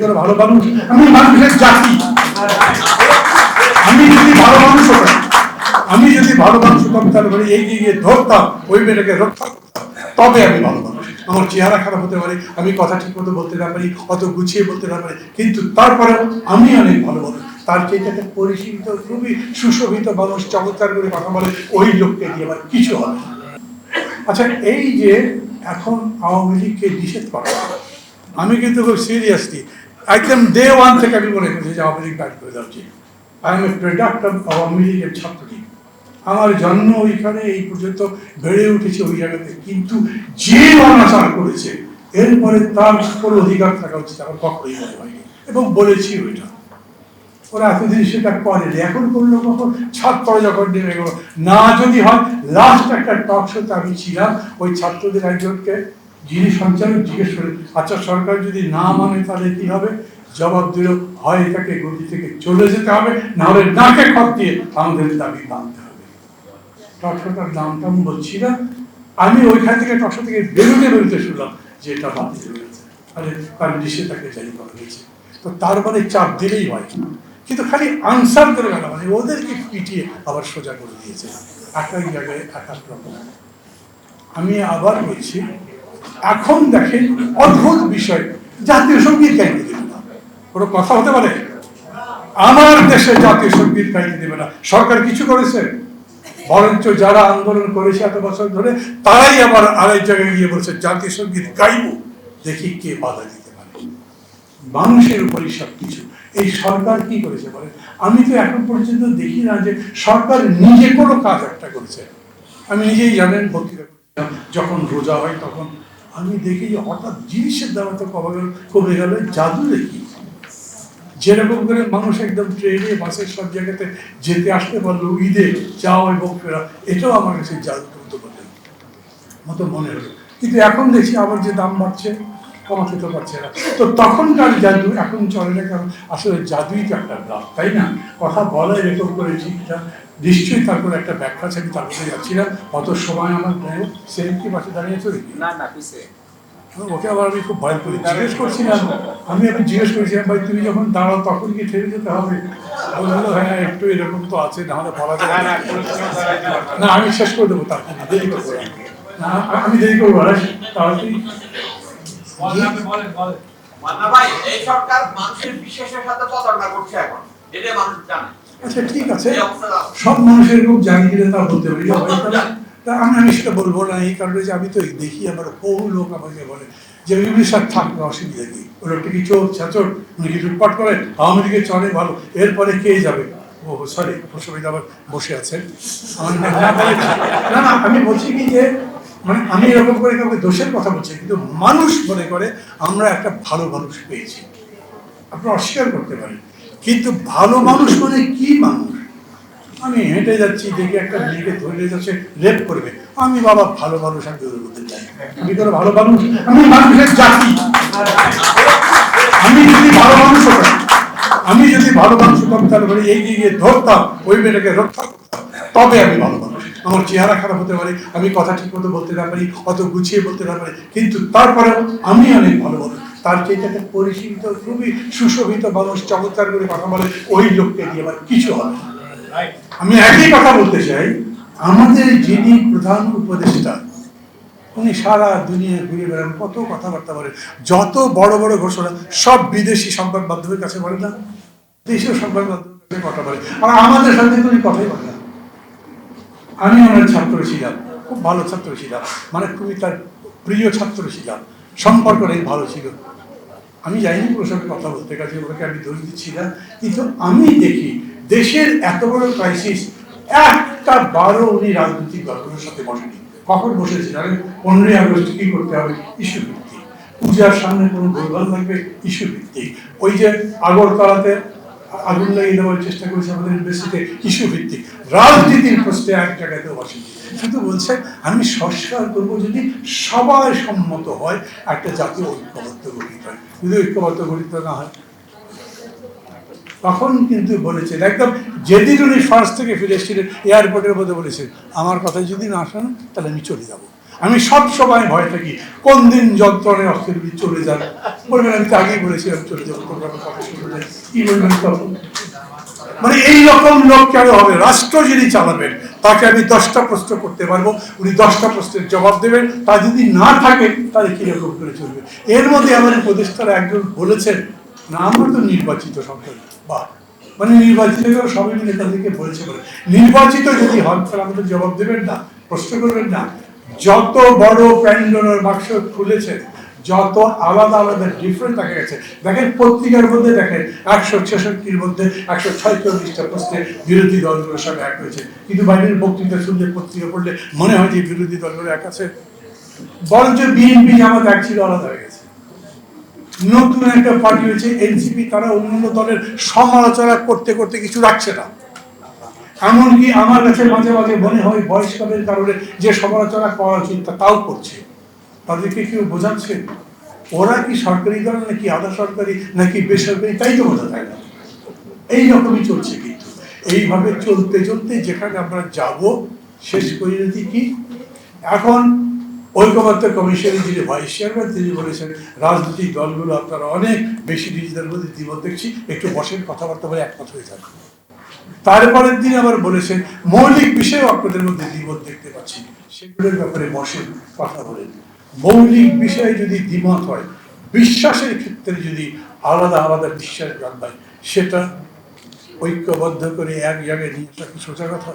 কোনো ভালো মানুষ, আমি মানুষের জাতি। আমি যদি ভালো মানুষ হতাম, আমি যদি ভালো মানুষ হতাম, তাহলে এগিয়ে গিয়ে ধরতাম, ওই মেয়েটাকে রক্ষা তবে আমি ভালো মানুষ। আমার চেহারা খারাপ হতে পারে, আমি কথা ঠিক মতো বলতে না পারি, অত গুছিয়ে বলতে না পারি। কিন্তু তারপরে আমি অনেক ভালো মানুষ। তার চেয়ে পরিশীলিত খুবই সুশোভিত মানুষ, চমৎকার করে কথা বলে, ওই লোককে দিয়ে আবার কিছু হবে আচ্ছা এই যে এখন আওয়ামী লীগকে নিষেধ করা। আমি কিন্তু খুব সিরিয়াসলি একদম ডে ওয়ান থেকে আমি মনে করছি যে আওয়ামী লীগ ব্যাট করে দেওয়া উচিত I am a product of Awami লীগের ছাত্রলীগ আমার জন্ম ওইখানে, এই পর্যন্ত বেড়ে উঠেছে ওই জায়গাতে। কিন্তু যে অনাচার করেছে, এরপরে তার কোনো অধিকার থাকা উচিত, আমার কখনোই মনে হয়নি। এবং বলেছি ওইটা। ওরা এতদিন সেটা করেনি। এখন করল কখন? ছাত্র যখন নেমে গেল। না যদি হয় লাস্ট একটা টক শোতে আমি ছিলাম, ওই ছাত্রদের একজনকে যিনি সঞ্চালক জিজ্ঞেস করেন আচ্ছা সরকার যদি না মানে তাহলে কি হবে? জবাব দিল, হয় তাকে গদি থেকে চলে যেতে হবে না হলে নাকে খত দিয়ে আমাদের দাবি মানতে হবে। টকশোটার নামটা আমি বলছি না। আমি ওইখান থেকে টকশো থেকে বেরোতে বেরোতে শুনলাম যে এটা বাতিল হয়ে গেছে। মানে তার নিষেধাজ্ঞা জারি করা হয়েছে। তো তার মানে চাপ দিলেই হয়। কিন্তু খালি আনসার করে গেল মানে ওদেরকে পিটিয়ে আবার সোজা করে দিয়েছে। এক এক জায়গায় এক এক রকম আমি আবার বলছি এখন দেখেন অদ্ভুত বিষয়। জাতীয় সংগীত গাইতে দেবে না। কোনো কথা হতে পারে? আমার দেশে জাতীয় সংগীত গাইতে দেবে না। সরকার কিছু করেছে? বরঞ্চ যারা আন্দোলন করেছে এত বছর ধরে, তারাই আবার আরেক জায়গায় গিয়ে বলছে, জাতীয় সংগীত গাইব। দেখি কে বাধা দিতে পারে। মানুষের উপরই সব কিছু এই সরকার কি করেছে বলে আমি তো এখন পর্যন্ত দেখি না যে সরকার নিজে কোনো কাজ একটা করেছে। আমি নিজেই জানেন করছিলাম, যখন রোজা হয় তখন আমি দেখি যে হঠাৎ জিনিসের দাম এত কমে কমে গেল জাদু দেখি। যেরকম করে মানুষ একদম ট্রেনে, বাসের সব জায়গাতে যেতে আসতে পারল, ঈদে যাও এবং ফেরা, এটাও আমার কাছে জাদু মতো বলে মতো মনে হলো। কিন্তু এখন দেখি আবার যে দাম বাড়ছে, কমাতে তো পারছে না। তো তখনকার জাদু এখন চলে না, কারণ আসলে জাদুই তো একটা লাভ, তাই না? কথা বলা এরকম করে ঠিকটা নিশ্চয়ই তারপর একটা ব্যাখ্যা আছে আমি তার মধ্যে যাচ্ছি না। অত সময় আমার নেই। সেম কি পাশে দাঁড়িয়ে চলে না না ওকে আবার আমি খুব ভয় করি। জিজ্ঞেস করছিলাম আমি আমি জিজ্ঞেস করেছিলাম ভাই তুমি যখন দাঁড়াও তখন কি ঠেলে যেতে হবে? বলল হ্যাঁ একটু এরকম তো আছে না হলে বলা না যায় না না। না। না। আমি শেষ করে দেবো তারপরে দেরি করব না। না আমি দেরি করব না তাড়াতাড়ি মান্না ভাই এই সরকার মানুষের বিশ্বাসের সাথে প্রতারণা করছে এখন। এটা মানুষ জানে। আচ্ছা ঠিক আছে। সব মানুষের খুব দিলে তা বলতে পারি। তা আমি আমি সেটা বলব না এই কারণে যে আমি তো দেখি আমার বহু লোক আমাকে বলে যে ইউনি সাহেব থাকবে অসুবিধা কি ওই লোকটা কি চোর ছাচর উনি কি লুটপাট করে? আওয়ামী লীগে চলে ভালো। এরপরে কে যাবে? ও সরি প্রসবিত আবার বসে আছেন। আমার না- না। না না আমি বলছি কি যে মানে আমি এরকম করে কাউকে দোষের কথা বলছি কিন্তু মানুষ মনে করে আমরা একটা ভালো মানুষ পেয়েছি। আপনি অস্বীকার করতে পারেন। কিন্তু ভালো মানুষ মানে কি মানুষ? আমি হেঁটে যাচ্ছি, দেখি একটা মেয়েকে ধরে যাচ্ছে রেপ করবে। আমি বাবা ভালো মানুষ, আমি ওদের মধ্যে যাই। আমি কোনো ভালো মানুষ? আমি মানুষের জাতি। আমি যদি ভালো মানুষ হতাম, আমি যদি ভালো মানুষ হতাম, তাহলে এগিয়ে গিয়ে ধরতাম, ওই মেয়েটাকে রক্ষা করতাম। তবে আমি ভালো মানুষ। আমার চেহারা খারাপ হতে পারে, আমি কথা ঠিক মতো বলতে না পারি, অত গুছিয়ে বলতে না পারি। কিন্তু তারপরে আমি অনেক ভালো মানুষ তার চেয়ে পরিশীলিত, খুবই সুশোভিত মানুষ, চমৎকার করে কথা বলে, ওই লোককে দিয়ে আবার কিছু হবে আমি একই কথা বলতে চাই, আমাদের যিনি প্রধান উপদেষ্টা, উনি সারা দুনিয়া ঘুরে বেড়ান, কত কথাবার্তা বলেন যত বড় বড় ঘোষণা, সব বিদেশি সংবাদ মাধ্যমের কাছে বলে না, দেশীয় সংবাদ মাধ্যমের কাছে কথা বলে। আর আমাদের সাথে উনি কথাই বলে না। আমি আমার ছাত্র ছিলাম, খুব ভালো ছাত্র ছিলাম মানে খুবই তার প্রিয় ছাত্র ছিলাম। সম্পর্কটাই ভালো ছিল। আমি যাইনি ওর সঙ্গে কথা বলতে গেছি ওনাকে আমি দোষ দিচ্ছি না। কিন্তু আমি দেখি দেশের এত বড় ক্রাইসিস একটা বারো উনি রাজনৈতিক দলগুলোর সাথে বসেনি। কখন বসেছে জানেন? পনেরোই আগস্ট, কি করতে হবে? ইস্যু ভিত্তিক। পূজার সামনে কোনো গোলগাল থাকবে? ইস্যু ভিত্তিক। ওই যে আগরতলাতে আগুন লাগিয়ে দেওয়ার চেষ্টা করেছে আমাদের ইউনিভার্সিটিতে ইস্যু ভিত্তিক। রাজনীতির প্রশ্নে এক জায়গাতে বসেনি। শুধু বলছে, আমি সংস্কার করব যদি সবাই সম্মত হয় একটা জাতীয় ঐক্যবদ্ধ গঠিত হয়। যদি ঐক্যবদ্ধ গঠিত না হয়, তখন কিন্তু বলেছেন, একদম যেদিন উনি ফার্স্ট থেকে ফিরে এসেছিলেন এয়ারপোর্টের মধ্যে বলেছেন, আমার কথা যদি না শোনেন, তাহলে আমি চলে যাব। আমি সব সময় ভয় থাকি, কোন দিন যন্ত্রণায় অস্থির চলে যাবে বলবেন, আমি তো আগেই বলেছি চলে যাব মানে এই রকম লোক কেন হবে? রাষ্ট্র যিনি চালাবেন, তাকে আমি দশটা প্রশ্ন করতে পারব। উনি দশটা প্রশ্নের জবাব দেবেন। তা যদি না থাকে, তাহলে কীরকম করে চলবে? এর মধ্যে আমাদের উপদেষ্টারা একজন বলেছেন না আমরা তো নির্বাচিত সরকার বা মানে নির্বাচিত সবাই মিলে তাদেরকে বলেছে বলে। নির্বাচিত যদি হন, তাহলে আমাদের জবাব দেবেন না, প্রশ্ন করবেন না। যত বড় প্যান্ডোলার বাক্স খুলেছেন যত আলাদা আলাদা ডিফারেন্ট দেখা গেছে। দেখেন পত্রিকার মধ্যে দেখেন, একশো ছেষট্টির মধ্যে একশো ছয়চল্লিশটা প্রশ্নে বিরোধী দলগুলোর সঙ্গে এক হয়েছে। কিন্তু বাইরের বক্তৃতা শুনলে, পত্রিকা পড়লে মনে হয় যে বিরোধী দলগুলো এক আছে। বরঞ্চ বিএনপি জামাত এক ছিল, আলাদা হয়ে গেছে। নতুন একটা পার্টি হয়েছে এনসিপি তারা অন্যান্য দলের সমালোচনা করতে করতে কিছু রাখছে না। এমনকি আমার কাছে মাঝে মাঝে মনে হয় বয়স্কদের কারণে যে সমালোচনা করা উচিত তাও করছে। তাদেরকে কেউ বোঝাচ্ছে? ওরা কি সরকারি দল নাকি আধা সরকারি নাকি বেসরকারি? তাই তো বোঝা যায় না। এই রকমই চলছে কিন্তু। এইভাবে চলতে চলতে যেখানে আমরা যাব, শেষ পরিণতি কি? এখন ঐকমত্য কমিশনের যিনি ভাইস চেয়ারম্যান, তিনি বলেছেন, রাজনৈতিক দলগুলো আপনারা অনেক বেশি নিজেদের মধ্যে দ্বিমত দেখছি। একটু বসেন, কথাবার্তা বলে একমত হয়ে যাবে তারপরের দিন আবার বলেছেন, মৌলিক বিষয়ে আপনাদের মধ্যে দ্বিমত দেখতে পাচ্ছি। সেগুলোর ব্যাপারে বসেন, কথা বলেন। মৌলিক বিষয়ে যদি দ্বিমত হয়, বিশ্বাসের ক্ষেত্রে যদি আলাদা আলাদা বিশ্বাস জন্মায়, সেটা ঐক্যবদ্ধ করে এক জায়গায় নিয়ে আসা কি সোজা কথা?